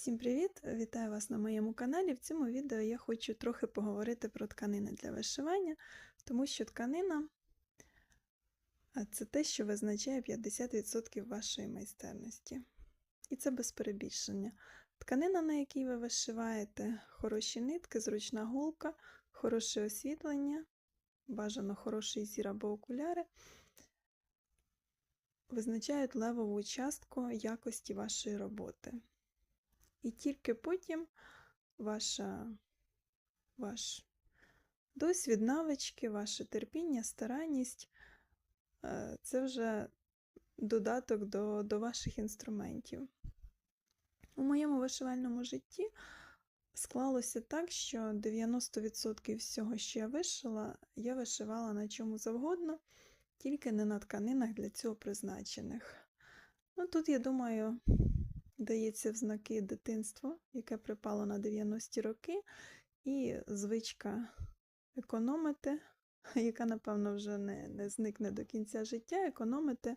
Всім привіт! Вітаю вас на моєму каналі. В цьому відео я хочу трохи поговорити про тканини для вишивання, тому що тканина це те, що визначає 50% вашої майстерності. І це без перебільшення. Тканина, на якій ви вишиваєте, хороші нитки, зручна голка, хороше освітлення, бажано хороший зір або окуляри, визначають левову частку якості вашої роботи. І тільки потім ваша, ваш досвід, навички, ваше терпіння, старанність це вже додаток до, до ваших інструментів. У моєму вишивальному житті склалося так, що 90% всього, що я вишила, я вишивала на чому завгодно, тільки не на тканинах для цього призначених. Ну, тут, я думаю, дається в знаки дитинство, яке припало на 90-ті роки, і звичка економити, яка, напевно, вже не, не зникне до кінця життя, економити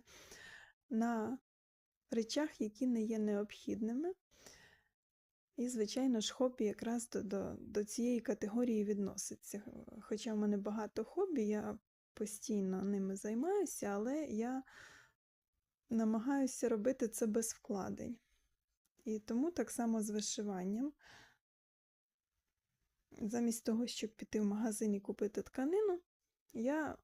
на речах, які не є необхідними. І, звичайно ж, хобі якраз до, до, до цієї категорії відноситься. Хоча в мене багато хобі, я постійно ними займаюся, але я намагаюся робити це без вкладень. І тому так само з вишиванням. Замість того, щоб піти в магазин і купити тканину, я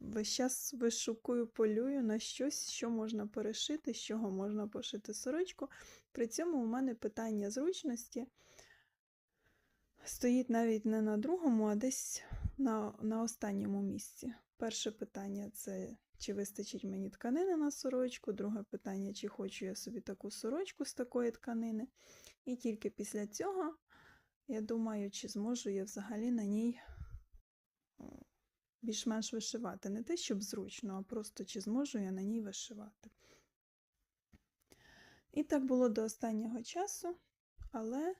весь час вишукую, полюю на щось, що можна перешити, з чого можна пошити сорочку. При цьому у мене питання зручності стоїть навіть не на другому, а десь на, на останньому місці. Перше питання це чи вистачить мені тканини на сорочку, друге питання, чи хочу я собі таку сорочку з такої тканини. І тільки після цього я думаю, чи зможу я взагалі на ній більш-менш вишивати. Не те, щоб зручно, а просто чи зможу я на ній вишивати. І так було до останнього часу, але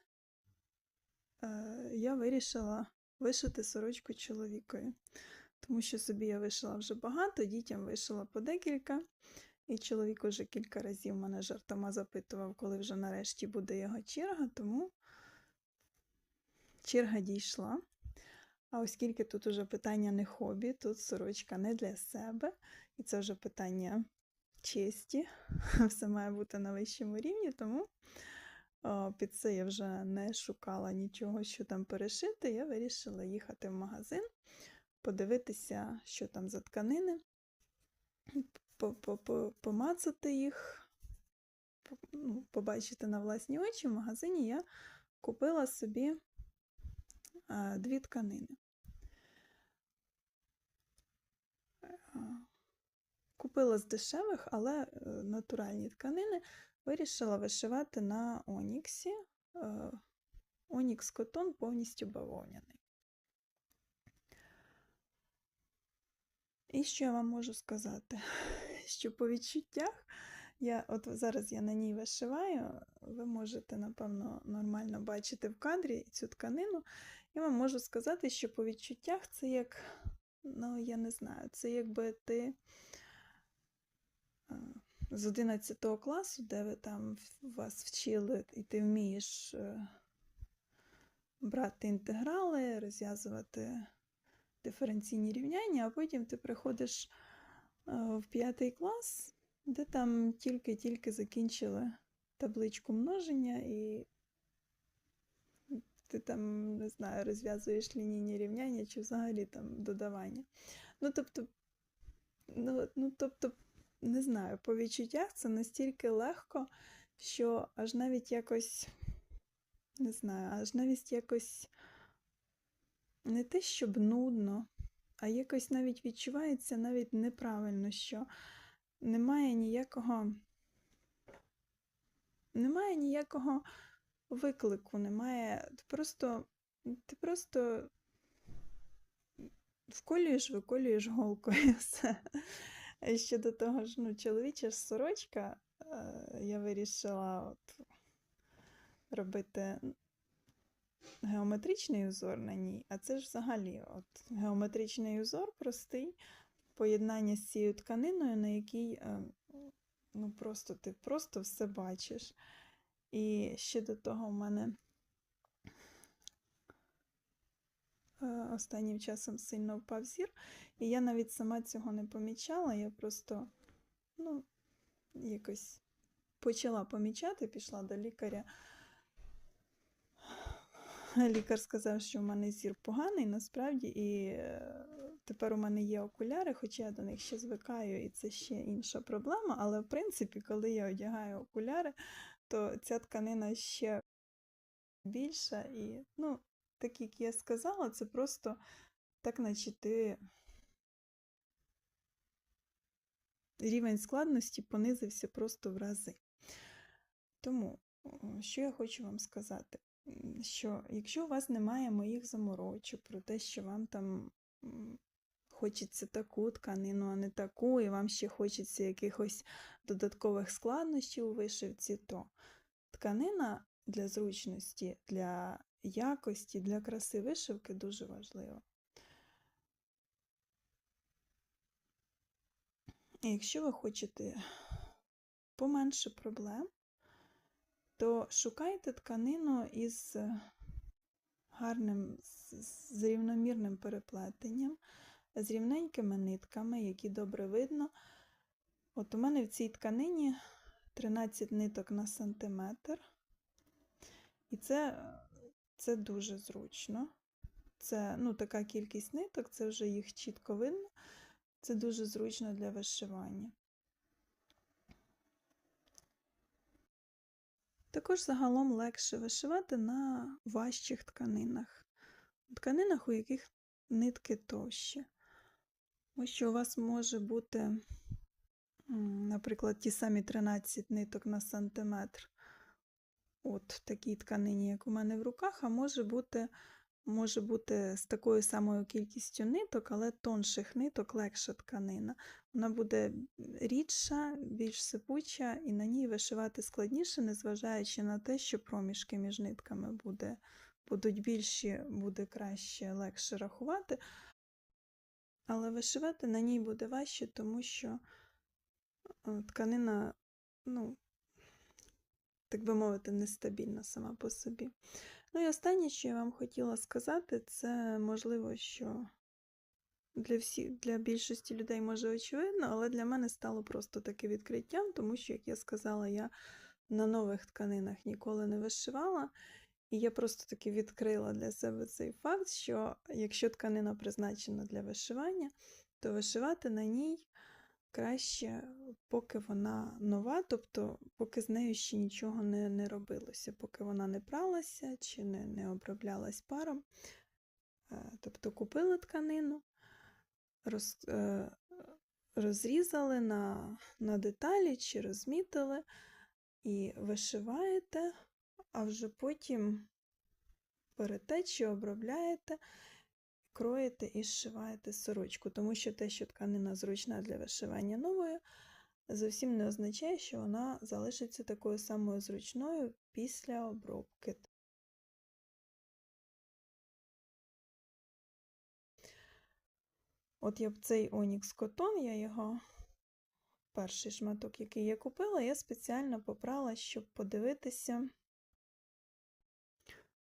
е, я вирішила вишити сорочку чоловікові тому що собі я вишила вже багато, дітям вишила по декілька. І чоловік уже кілька разів мене жартома запитував, коли вже нарешті буде його черга, тому черга дійшла. А оскільки тут уже питання не хобі, тут сорочка не для себе, і це вже питання честі, все має бути на вищому рівні, тому під це я вже не шукала нічого, що там перешити. Я вирішила їхати в магазин подивитися, що там за тканини, помацати їх, ну, побачити на власні очі. В магазині я купила собі дві тканини. Купила з дешевих, але е, натуральні тканини вирішила вишивати на Оніксі. Е, Онікс котон повністю бавовняний. І що я вам можу сказати? Що по відчуттях, я, от зараз я на ній вишиваю, ви можете, напевно, нормально бачити в кадрі цю тканину. Я вам можу сказати, що по відчуттях це як, ну, я не знаю, це якби ти з 11 класу, де ви там вас вчили, і ти вмієш е, брати інтеграли, розв'язувати диференційні рівняння, а потім ти приходиш е, в п'ятий клас, де там тільки-тільки закінчили табличку множення, і ти там, не знаю, розв'язуєш лінійні рівняння чи взагалі там додавання. Ну, тобто, ну, ну, тобто, не знаю, по відчуттях це настільки легко, що аж навіть якось, не знаю, аж навіть якось не те, щоб нудно, а якось навіть відчувається навіть неправильно, що немає ніякого, немає ніякого виклику, немає. Ти просто, ти просто вколюєш, виколюєш голкою все. І ще того ж, ну, чоловіча ж сорочка, е, я вирішила от робити геометричний узор на ній, а це ж взагалі от геометричний узор простий, поєднання з цією тканиною, на якій е, ну, просто ти просто все бачиш. І ще до того в мене е, останнім часом сильно впав зір, і я навіть сама цього не помічала, я просто, ну, якось почала помічати, пішла до лікаря. Лікар сказав, що в мене зір поганий насправді, і е, тепер у мене є окуляри, хоча я до них ще звикаю, і це ще інша проблема. Але в принципі, коли я одягаю окуляри, то ця тканина ще більша. І, ну, так як я сказала, це просто так, наче ти рівень складності понизився просто в рази. Тому, що я хочу вам сказати? Що якщо у вас немає моїх заморочок про те, що вам там хочеться таку тканину, а не таку, і вам ще хочеться якихось додаткових складнощів у вишивці, то тканина для зручності, для якості, для краси вишивки дуже важлива. І якщо ви хочете поменше проблем, то шукайте тканину із гарним, з з рівномірним переплетенням, з рівненькими нитками, які добре видно. От у мене в цій тканині 13 ниток на сантиметр. І це, це дуже зручно. Це ну, така кількість ниток, це вже їх чітко видно. Це дуже зручно для вишивання. Також загалом легше вишивати на важчих тканинах, тканинах, у яких нитки товщі. Ось що у вас може бути, наприклад, ті самі 13 ниток на сантиметр. От в такій тканині, як у мене в руках, а може бути, може бути з такою самою кількістю ниток, але тонших ниток легша тканина. Вона буде рідша, більш сипуча, і на ній вишивати складніше, незважаючи на те, що проміжки між нитками буде, будуть більші, буде краще, легше рахувати. Але вишивати на ній буде важче, тому що е, тканина, ну, так би мовити, нестабільна сама по собі. Ну і останнє, що я вам хотіла сказати, це можливо, що для всіх, для більшості людей може очевидно, але для мене стало просто таке відкриттям, тому що, як я сказала, я на нових тканинах ніколи не вишивала. І я просто таки відкрила для себе цей факт, що якщо тканина призначена для вишивання, то вишивати на ній краще, поки вона нова, тобто поки з нею ще нічого не, не робилося, поки вона не пралася чи не, не оброблялась паром. Е, Тобто купили тканину, роз, е, розрізали на, на деталі чи розмітили і вишиваєте, а вже потім берете чи обробляєте, кроєте і зшиваєте сорочку, тому що те, що тканина зручна для вишивання новою, зовсім не означає, що вона залишиться такою самою зручною після обробки. От я б цей Onyx Cotton, я його перший шматок, який я купила, я спеціально попрала, щоб подивитися,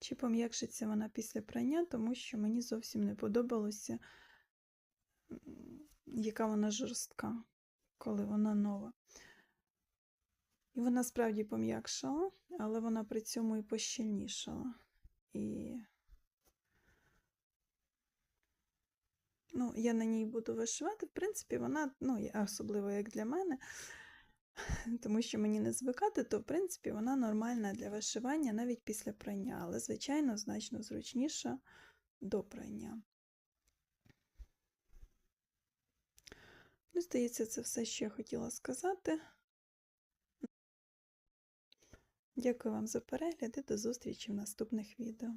чи пом'якшиться вона після прання, тому що мені зовсім не подобалося, яка вона жорстка, коли вона нова. І вона справді пом'якшала, але вона при цьому і пощільнішала. І ну, я на ній буду вишивати. В принципі, вона, ну, особливо як для мене, тому що мені не звикати, то в принципі вона нормальна для вишивання навіть після прання, але, звичайно, значно зручніша до прання. Ну, здається, це все, що я хотіла сказати. Дякую вам за перегляд і до зустрічі в наступних відео.